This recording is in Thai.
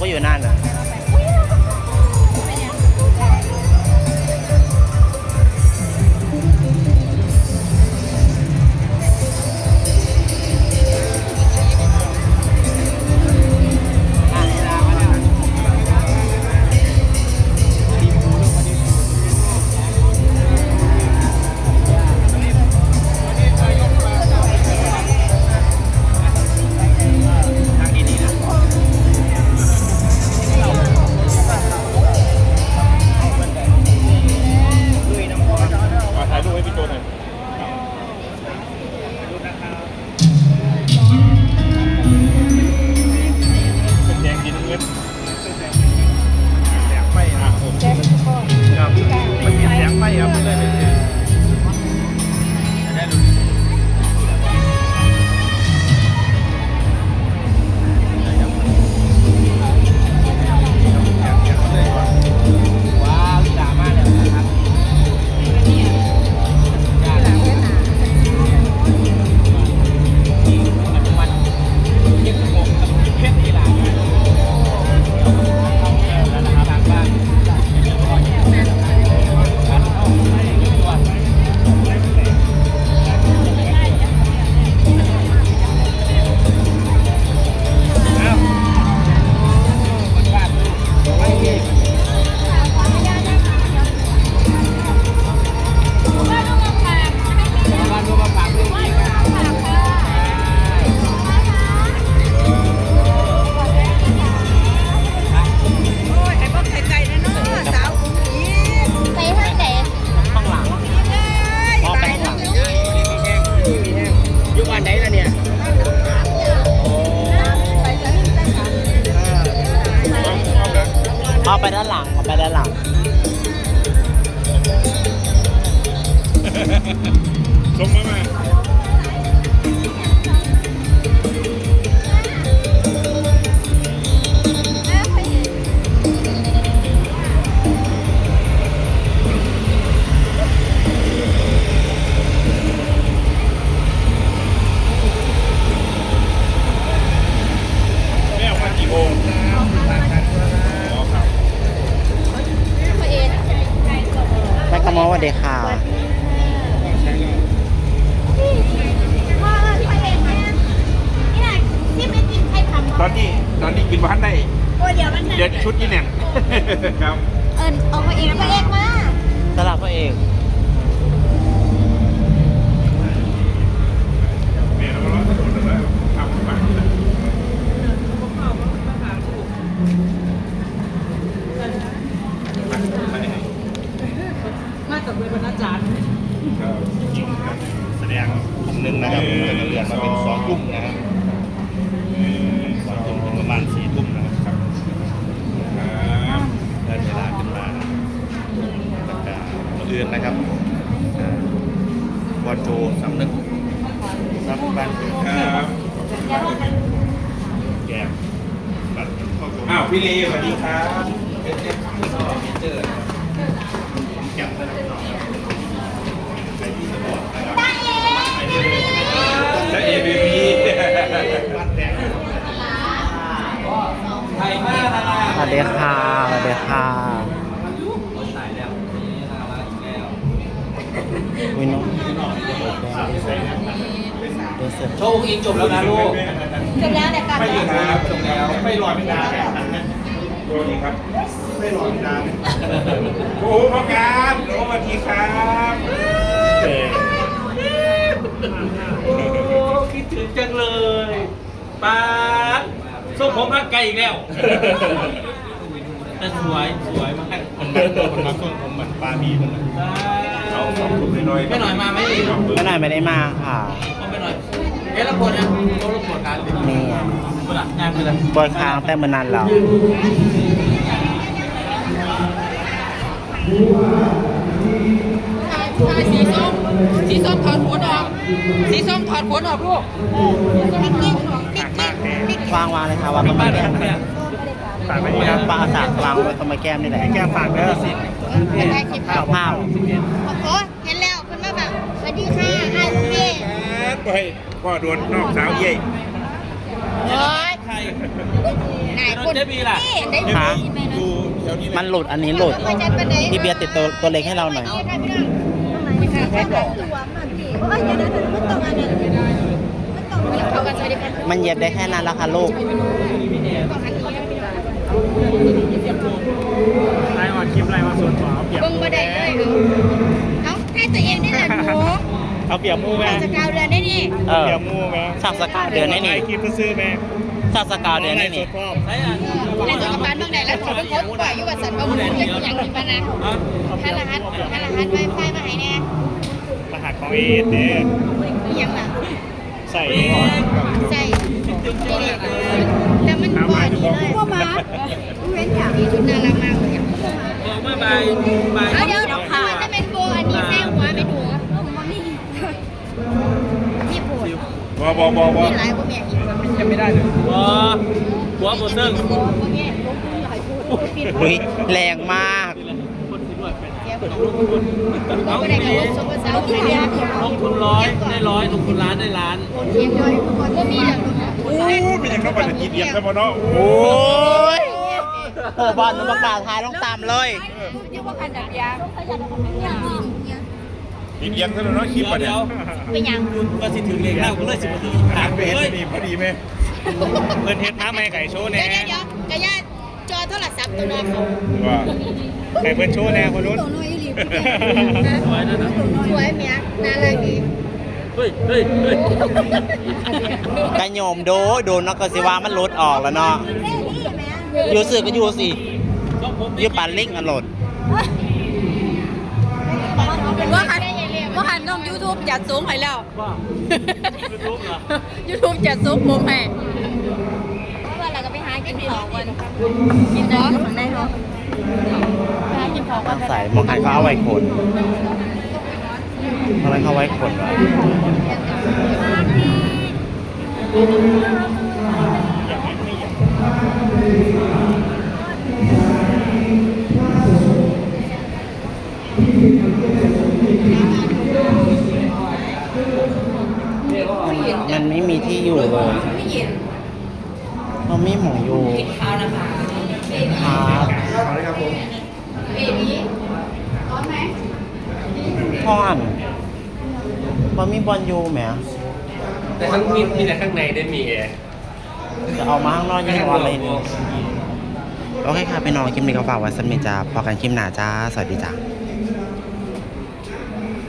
ก็อยู่นั่นอะ ไฟอะผมครับมันมีแดงไฟครับมันเลยเป็นจะได้รู้ ส่งมาไหมแม่ออกมากี่โมงอ๋อครับพระเอกแม่กระมอสวัสดีค่ะ ตอนนี้ตอนนี้กินบ้านได้โอ้เดี๋ยวมันเดี๋ยวชุดนี่แน่นครับ เอิญเอาพระเอกพระเอกมาสลับพระเอก แม่เราก็รอถนนแล้วทำฝากนะ มากับเวรอาจารย์ ครับ จริงครับ แสดงทุ่มหนึ่งนะครับจะเลื่อนมาเป็นสองทุ่มนะครับสองทุ่มถึงประมาณสี่ทุ่มนะครับครับได้เวลาขึ้นมาประกาศมาเอือนนะครับอ่าบอลโจสำนึกซับบ้านครับแกมบัตรเข้าชมอ้าวพี่ลีสวัสดีครับแกมนะครับใครที่จะบอกนะครับ และเอบีบีสวัสดีค่ะสวัสดีค่ะวินโชว์อิงจบแล้วนะลูก จบแล้วแต่กลับไม่แล้ยืวนครับจบแล้ว ไม่รอยไม่นานโรนี่ครับ ไม่รอยไม่นานโอ้โหพ่อการโอ้สวัสดีครับ โอ้คิดถึงจังเลยป้าดส้มผมรักไก่อีกแล้ว แต่สวยสวยมากมันมามันมาส่งผมเหมือนปลาบีมันนะเอาสองกลุ่มน้อยๆไม่หน่อยมาไหมอีกไม่หน่อยไม่ได้มาค่ะเอาไปหน่อย เอ๊ะแล้วคนนะโดนรถตรวจการเป็นนี่คนละงานไปเลยบนค้างแต่เมื่อนานเราสีส้มสีส้มถอดขนออก สีส้มถอดขนออกลูกติ๊กติ๊กติ๊กติ๊กวางวางเลยค่ะวางตรงบ้าไม้นแก้มเนี่ยฝากไว้วานี่งนะปลาสากวางไว้ตรงไม้แก้มนี่แหละแก้ฝากเด้อสิไม่ได้คลิปข้าวข้าวโอ้โหเห็นแล้วคุณแม่แบบสวัสดีค่ะไอ้พี่ครับไปพ่อโดนนอกสาวเย่โอ้ยใครนายรคถนเจบีล่ะนี่ได้หายินไหมนะดูแถวนี้แหละมันหลุดอันนี้หลุดไปจัดประเดี๋ยวพี่เบียร์ติดตัวตัวเล็กให้เราหน่อยนี่ค่ะพี่น้องทำไมค่ะแค่หลวม อะพี่เพราะว่าอย่างนั้นมันต้องอันนั้นมันต้องเกี่ยวเขากันใช่ไหมคะมันเย็บได้แค่นั้นแล้วค่ะลูกต้องอันนี้นะพี่น้องไล่ออนคลิปไล่มาส่วนต่อเอาเปรียบเบิ่งบ่ได้เลยเนาะให้ตัวเองได้แหละหนูเอาเปรียบมูแม่จะกาวเดือนได้นี่เออเปรียบมูแม่ช่างสกาวเดือนนี้นี่คลิปซื้อแม่ช่างสกาวเดือนนี้นี่ใช่อะในส่วนกับบ้านเมืองใดแล้วขอเป็นคนปล่อยอยู่กับสันว่ามันเป็นอย่างนี้ปะนะถ้ารหัสถ้ารหัสไวไฟมาให้แน่ร หัสของเอสเนี่ยยังล่ะใส่ใจนี่แล้วมันบ่อยเลยพ่อมาเว้นอย่างนี้ชุดน่ารักมากเลยบอกว่าบายบายเดี๋ยวเดี๋ยวค่ะจะเป็นโบอันนี้แซ่หัวไม่ดูนี่นี่ปวดบอบอบอบอนี่หลายบ่แม่อีกคนมันยังไม่ได้เลยหัวหัวบนเรื่องบ่แม่ลงทุนหลายพูดปิดอุ้ยแรงมาก ด้วยเป็นแก้บ่บ่ได้กับรถซุปเปอร์เซาใครเนี่ยลงทุนร้อยได้ร้อยลงทุนล้านได้ล้านเทียมเลยบ่มีแล้วโอ้เป็นยังไงบ้างกินเยี่ยมครับพ่อเนาะโอ้โอ้ยโอ้บอลนุประกาศทายต้องตามเลยยังว่ากันดับยาขยันเอาไปเนี่ยกินเยี่ยมซะแล้วเนาะคลิปเดี๋ยวอะเนี่เดี๋ยยวเป็นยังคุณก็สิถึงเลขแล้วก็เลยสิบนาทีทาถางมไปไปเห็นเลยนี่พอดีไหมเพิ่นเฮ็ดน้ำไม่ไก่โชว์เดี๋แน่ยวเดี๋ยวเดี๋ยวกะยาจอโทรศัพท์ตัวน้องเขาว่า ไก่เพิ่นโชว์แน่คนนู้นตัวน้อยอีหลีสวยนะนะสวยเมียน่ารักดีเฮ้ยเฮ้ยเฮ้ยกระโยมโดโดนนักกสิว่ามันหลุดออกแล้วเนาะเท่ที่แม่อยู่สื่อก็อยู่สิต้องผมอยู่ปันลิงอันหลดว่าหันว่าหันน้องยูทูบจัดสูงให้แล้วว่ายูทูบเหรอยูทูบจัดสูงผมให้ว่าเราก็ไปหากินของกันกินเนาะข้างในเขา ไปหากินของกันใส่หมองหันเขาเอาไว้ขนทำไมเขาไว้ขนวะมันมันไม่มีที่อยู่เลยเราไม่หมองอยู่ครับ พ่อนมันมีบอลยูไหมแต่ข้างมีมีแต่ข้างในได้มีแอร์จะเอามาข้างนอกยังวอนเลยนี่โอเคค่ะพี่น้องคลิปนี้ก็ฝากไว้สำหรับจ้าพอกันคลิปหน้าจ้า สวัสดีจ้า